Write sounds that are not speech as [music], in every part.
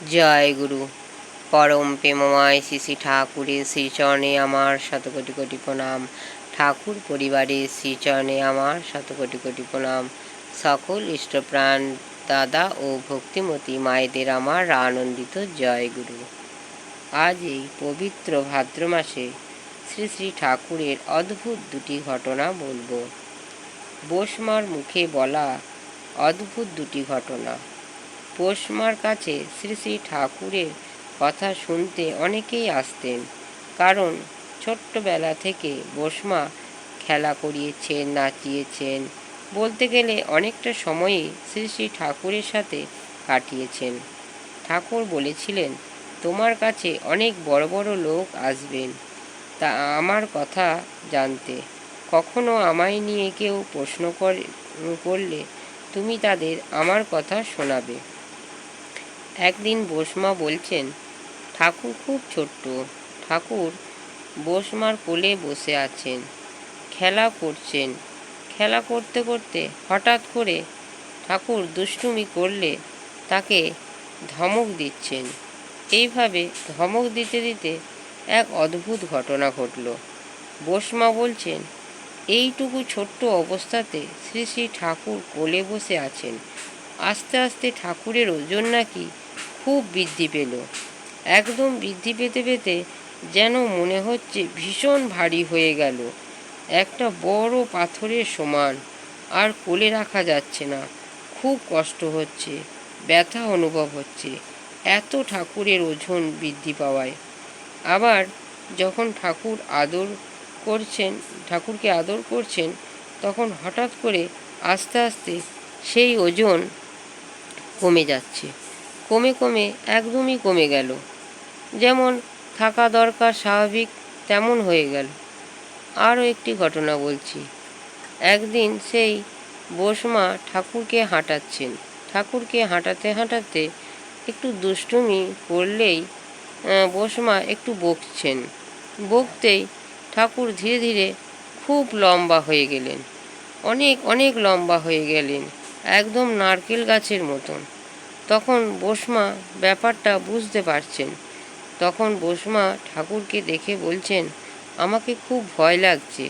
জয় গুরু। পরম প্রেমময় শ্রী শ্রী ঠাকুরের শ্রীচরণে আমার শত কোটি কোটি প্রণাম। ঠাকুর পরিবারের শ্রীচরণে আমার শত কোটি কোটি প্রণাম। সকল ইষ্টপ্রাণ দাদা ও ভক্তিমতী মায়েদের আমার আনন্দিত জয় গুরু। আজ এই পবিত্র ভাদ্র মাসে শ্রী শ্রী ঠাকুরের অদ্ভুত দুটি ঘটনা বলব। বোসমার মুখে বলা অদ্ভুত দুটি ঘটনা। পোষমার কাছে শ্রী শ্রী ঠাকুরের কথা শুনতে অনেকেই আসতেন। কারণ ছোট্টবেলা থেকে বোসমা খেলা করিয়েছেন, নাচিয়েছেন, বলতে গেলে অনেকটা সময়ই শ্রী শ্রী ঠাকুরের সাথে কাটিয়েছেন। ঠাকুর বলেছিলেন, তোমার কাছে অনেক বড় বড় লোক আসবেন। তা আমার কথা জানতে। কখনো আমায় নিয়ে কেউ প্রশ্ন করে- করলে তুমি তাদের আমার কথা শোনাবে। একদিন বোসমা বলছেন, ঠাকুর খুব ছোট্ট। ঠাকুর বোসমার কোলে বসে আছেন। খেলা করছেন। খেলা করতে করতে হঠাৎ করে ঠাকুর দুষ্টুমি করলে তাকে ধমক দিচ্ছেন। এইভাবে ধমক দিতে দিতে এক অদ্ভুত ঘটনা ঘটল। বোসমা বলছেন, এইটুকু ছোট্ট অবস্থাতে শ্রী শ্রী ঠাকুর কোলে বসে আছেন। আস্তে আস্তে ঠাকুরের ওজন নাকি খুব বৃদ্ধি পেল। একদম বৃদ্ধি পেতে পেতে যেন মনে হচ্ছে ভীষণ ভারী হয়ে গেল। একটা বড় পাথরের সমান আর কোলে রাখা যাচ্ছে না। খুব কষ্ট হচ্ছে, ব্যথা অনুভব হচ্ছে, এত ঠাকুরের ওজন বৃদ্ধি পাওয়ায়। আবার যখন ঠাকুর আদর করছেন, ঠাকুরকে আদর করছেন, তখন হঠাৎ করে আস্তে আস্তে সেই ওজন কমে যাচ্ছে। কমে কমে একদমই কমে গেল। যেমন থাকা দরকার স্বাভাবিক তেমন হয়ে গেল। আরও একটি ঘটনা বলছি। একদিন সেই বোসমা ঠাকুরকে হাঁটাচ্ছেন। ঠাকুরকে হাঁটাতে হাঁটাতে একটু দুষ্টুমি করলেই বোসমা একটু বকছেন। বকতেই ঠাকুর ধীরে ধীরে খুব লম্বা হয়ে গেলেন। অনেক অনেক লম্বা হয়ে গেলেন। একদম নারকেল গাছের মতন। তখন বোসমা ব্যাপারটা বুঝতে পারছেন। তখন বোসমা ঠাকুরকে দেখে বলছেন, আমাকে খুব ভয় লাগছে।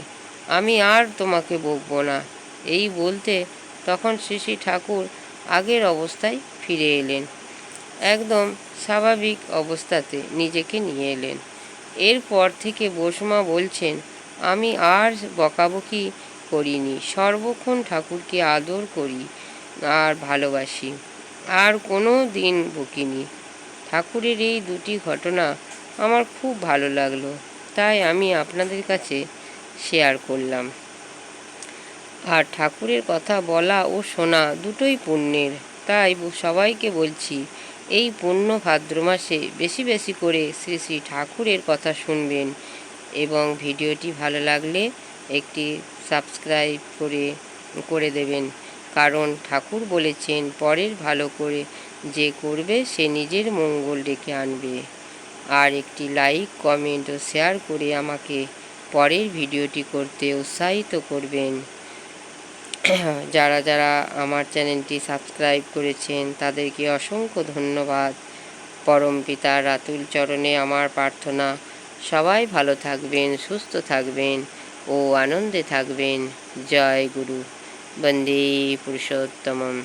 আমি আর তোমাকে বকবো না। এই বলতে তখন শ্রী ঠাকুর আগের অবস্থায় ফিরে এলেন। একদম স্বাভাবিক অবস্থাতে নিজেকে নিয়ে এলেন। এরপর থেকে বোসমা বলছেন, আমি আর বকাবকি করিনি। সর্বক্ষণ ঠাকুরকে আদর করি। আর ভালোবাসি। আর কোনো দিন বকিনি ঠাকুরের এই দুটি ঘটনা আমার খুব ভালো লাগল, তাই আমি আপনাদের কাছে শেয়ার করলাম। আর ঠাকুরের কথা বলা ও শোনা দুটোই পুণ্যের, তাই সবাইকে বলছি, এই পুণ্য ভাদ্র মাসে বেশি বেশি করে শ্রী শ্রী ঠাকুরের কথা শুনবেন এবং ভিডিওটি ভালো লাগলে একটি সাবস্ক্রাইব করে করে দেবেন। কারণ ঠাকুর বলেছেন, পরের ভালো করে যে করবে, সে নিজের মঙ্গল ডেকে আনবে। আর একটি লাইক, কমেন্ট ও শেয়ার করে আমাকে পরের ভিডিওটি করতে উৎসাহিত করবেন। [clears throat] যারা যারা আমার চ্যানেলটি সাবস্ক্রাইব করেছেন, তাদেরকে অসংখ্য ধন্যবাদ। পরম পিতা রাতুল চরণে আমার প্রার্থনা, সবাই ভালো থাকবেন, সুস্থ থাকবেন ও আনন্দে থাকবেন। জয় গুরু। वंदे पुरुषोत्तमम्